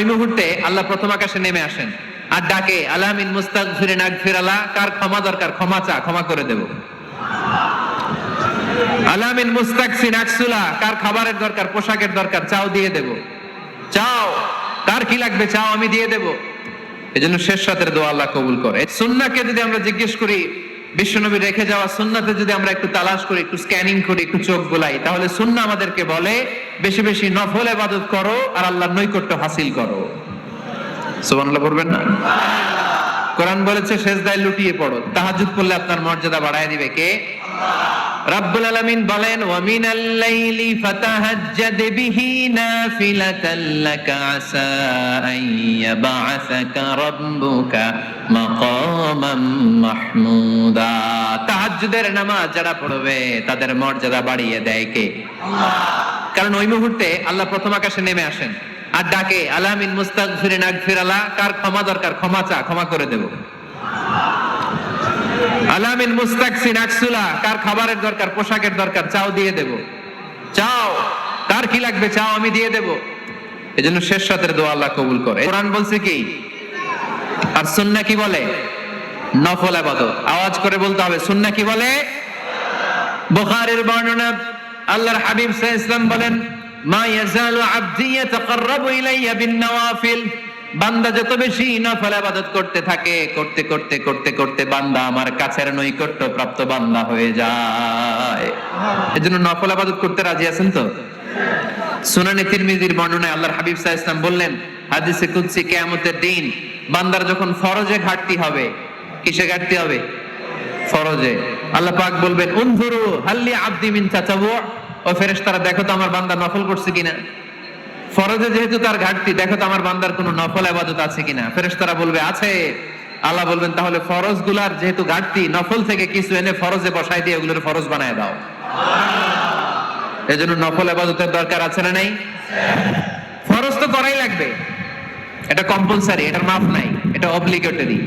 ওই মুহূর্তে আল্লাহ প্রথম আকাশে নেমে আসেন আর ডাকে, আলামিন মুস্তাক ফিরে নাক কার ক্ষমা দরকার? ক্ষমা চা, ক্ষমা করে দেব। আলামিন কার খাবারের দরকার? পোশাকের দরকার? চাও দিয়ে দেব। চাও? কার কি লাগবে? চাও, আমি দিয়ে দেব। এজন্য শেষ রাতের দোয়া আল্লাহ কবুল করে। সুন্নাকে যদি আমরা জিজ্ঞেস করি বিশ্বনবী রেখে যাওয়া সুন্নাতে যদি আমরা একটু তালাশ করি, একটু স্ক্যানিং করি, একটু চোখ গোলাই তাহলে সুন্না আমাদেরকে বলে, বেশি বেশি নফল এবাদত করো আর আল্লাহর নৈকট্য হাসিল করো। সুবহানাল্লাহ বলবেন না? কোরআন বলেছে, সেজদায় লুটিয়ে পড়ো। তাহাজুদ করলে আপনার মর্যাদা বাড়ায় দিবে কে? রাব্বুল আলামিন বলেন ওয়া মিনাল লাইলি ফাতাহাজ্জাদ বিহি নাফিলাতাল লাকা আসা আন ইয়াবআসাকা রাব্বুকা মাকামাম মাহমুদা। তাহাজ্জুদের নামাজ যারা পড়বে তাদের মর্যাদা বাড়িয়ে দেয় কে? কারণ ওই মুহূর্তে আল্লাহ প্রথম আকাশে নেমে আসেন আর ডাকে আলামিন মুস্তাগফিরিন আগফিরালা কার ক্ষমা দরকার ক্ষমা চা ক্ষমা করে দেব। আলামিন মুস্তাকসিন আকসুলা, কার খাবারের দরকার, পোশাকের দরকার, চাও দিয়ে দেব। চাও, কার কি লাগবে চাও আমি দিয়ে দেব। এজন্য শেষ রাতের দোয়া আল্লাহ কবুল করে। কোরআন বলছে কি? আর সুন্নাহ কি বলে? নফল ইবাদত আওয়াজ করে বলতে হবে সুন্নাহ কি বলে? বুখারীর বর্ণনা, আল্লাহর হাবিব সাল্লাল্লাহু আলাইহি বলেন, মা ইয়াজালু আবদি ইয়াতাকাররাবু ইলাইয়া বিন নওয়াফিল। বান্দা যত বেশি নফল ইবাদত করতে থাকে করতে করতে করতে করতে বান্দা আমার কাছের নৈকট্য প্রাপ্ত বান্দা হয়ে যায়। এজন্য নফল ইবাদত করতে রাজি আছেন তো? সুনানে তিরমিজির বর্ণনায় আল্লাহর হাবিব আলাইহি ওয়াসাল্লাম বললেন হাদিসে কুদসি কিয়ামতের দিন বান্দার যখন ফরজে ঘাটতি হবে কিসে ঘাটতি হবে? ফরজে। আল্লাহ পাক বলবেন উনজুরু হাল্লি আব্দি মিন তাতাবু। ও ফেরেশতারা দেখো তো আমার বান্দা নফল করছে কিনা। ফরজে যেহেতু তার ঘাটতি, দেখো তো আমার বান্দার কোনো নফল ইবাদত আছে কিনা। ফেরেশতারা বলবে, আছে। আল্লাহ বলবেন, তাহলে ফরজগুলার যেহেতু ঘাটতি, নফল থেকে কিছু এনে ফরজে বসাই দিয়ে ওগুলোর ফরজ বানায় দাও। এজন্য নফল ইবাদতের দরকার আছে না ফরজ তো করাই লাগবে। এটা কম্পালসারি এটার মাফ নাই, এটা অব্লিগেটরি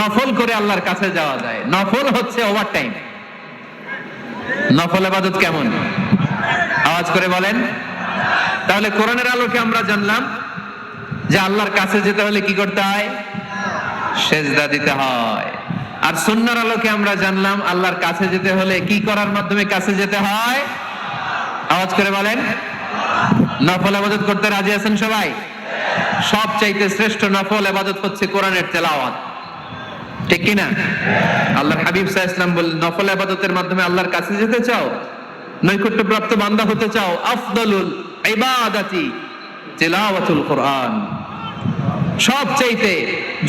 নফল করে আল্লাহর কাছে যাওয়া যায়। নফল হচ্ছে ওভার টাইম নফল আবাদত কেমন? আওয়াজ করে বলেন। তাহলে কোরআনের আলোকে আমরা জানলাম যে আল্লাহর কাছে যেতে হলে কি করতে হয়? সেজদা দিতে হয়। আর সুন্নার আলোকে আমরা জানলাম আল্লাহর কাছে যেতে হলে কি করার মাধ্যমে কাছে যেতে হয়? আওয়াজ করে বলেন। নফল আবাদত করতে রাজি আছেন সবাই? সব চাইতে শ্রেষ্ঠ নফল আবাদত হচ্ছে কোরআনের তেলাওয়াত। ঠিক কিনা? আল্লাহর হাবিব সাহা ইসলাম বল নফল আবাদতের মাধ্যমে আল্লাহর কাছে যেতে চাও? নৈকট্য প্রাপ্ত বান্দা হতে চাও? আফদলুল ইবাদাতি তিলাওয়াতুল কোরআন। সব চাইতে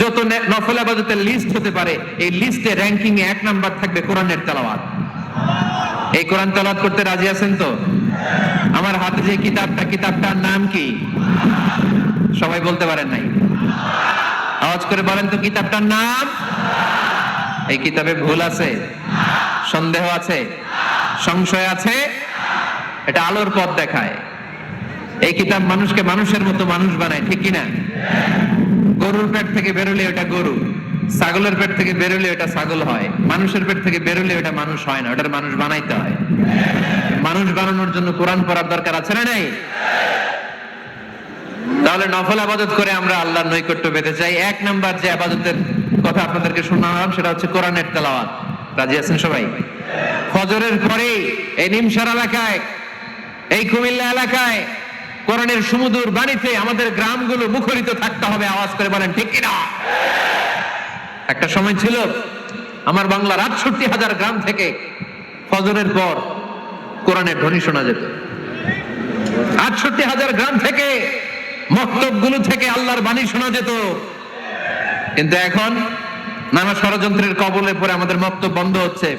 যত নফল আবাদতের লিস্ট হতে পারে, এই লিস্টে র্যাঙ্কিং এ এক নাম্বার থাকবে কোরআনের তেলাওয়াত। এই কোরআন তেলাওয়াত করতে রাজি আছেন তো? আমার হাতে যে কিতাবটা, কিতাবটার নাম কি? সবাই বলতে পারেন নাই। আওয়াজ করে বলেন তো, কিতাবটার নাম? এই কিতাবে ভুল আছে, সন্দেহ আছে, সংশয় আছে, এটা আলোর পথ দেখায়। এই কিতাব মানুষকে মানুষের মতো মানুষ বানায়, ঠিক কিনা? গরুর পেট থেকে বেরোলে ওটা গরু, ছাগলের পেট থেকে বেরোলে ওটা ছাগল হয়, মানুষের পেট থেকে বেরোলে ওটা মানুষ হয় না, ওটার মানুষ বানাইতে হয়। মানুষ বানানোর জন্য কোরআন পড়ার দরকার আছে না নাই? তাহলে নফল আবাদত করে আমরা আল্লাহর নৈকট্য পেতে চাই। এক নাম্বার যে আবাদতের কথা আপনাদেরকে শোনালাম, সেটা হচ্ছে কোরআনের তেলাওয়াত। রাজি আছেন সবাই? ফজরের পরে এই নিমসার এলাকায়, এই কুমিল্লা এলাকায় কোরআনের সুমধুর বাণীতে আমাদের গ্রামগুলো মুখরিত থাকতে হবে, আওয়াজ করে বলেন, ঠিক কিনা? একটা সময় ছিল, আমার বাংলার আটষট্টি হাজার গ্রাম থেকে ফজরের পর কোরআনের ধ্বনি শোনা যেত। আটষট্টি হাজার গ্রাম থেকে মক্তবগুলো থেকে আল্লাহর বাণী শোনা যেত। কিন্তু এখন নানা ষড়যন্ত্রের কবলে পড়ে আমাদের মক্তব বন্ধ হচ্ছে।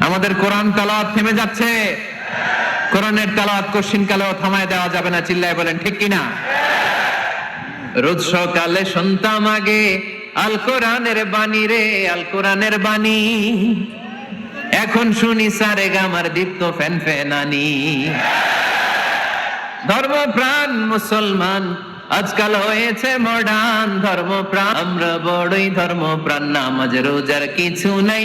আমাদের কোরআন তালাওয়াত থেমে যাচ্ছে। কোরআনের তালাওয়াত কোশ্চিন কালেও থামায় দেওয়া যাবে না, চিল্লায় বলেন, ঠিক কিনা? রোজ সকালে শুনতাম আগে, আল কোরআনের বাণী রে, আল কোরআনের বাণী। এখন শুনি সারে গামার দীপ্ত ফ্যান ফ্যানানি ধর্মপ্রাণ মুসলমান, আজকাল হয়েছে মডার্ন ধর্মপ্রাণ। আমরা বড়ই ধর্মপ্রাণ, নামাজ, রোজার কিছু নাই।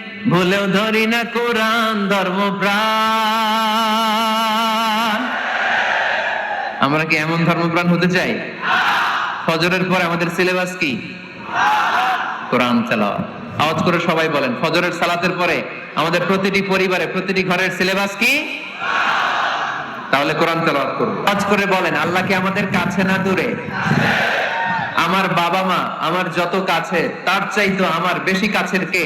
ভুলেও ধরি না কোরআন ধর্মপ্রাণ আমরা কি এমন ধর্মপ্রাণ হতে চাই? ফজরের পর আমাদের সিলেবাস কি? কোরআন তেলাওয়াত। আওয়াজ করে সবাই বলেন, ফজরের সালাতের পরে আমাদের প্রতিটি পরিবারে, প্রতিটি ঘরের সিলেবাস কি? তাহলে কোরআন তেলাওয়াত করব। আওয়াজ করে বলেন, আল্লাহ কি আমাদের কাছে না দূরে? আমার বাবা মা আমার যত কাছে, তার চাইতো আমার বেশি কাছের কে?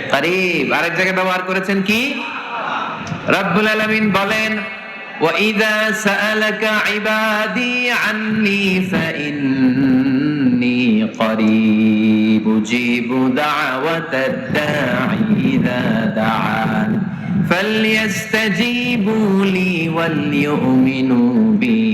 করিব আরেক জায়গায় ব্যবহার করেছেন কি রব্বুল আলামিন বলেন وَإِذَا سَأَلَكَ عِبَادِي عَنِّي فَإِنِّي قَرِيبٌ أُجِيبُ دَعْوَةَ الدَّاعِ إِذَا دَعَانِ فَلْيَسْتَجِيبُوا لِي وَلْيُؤْمِنُوا بِي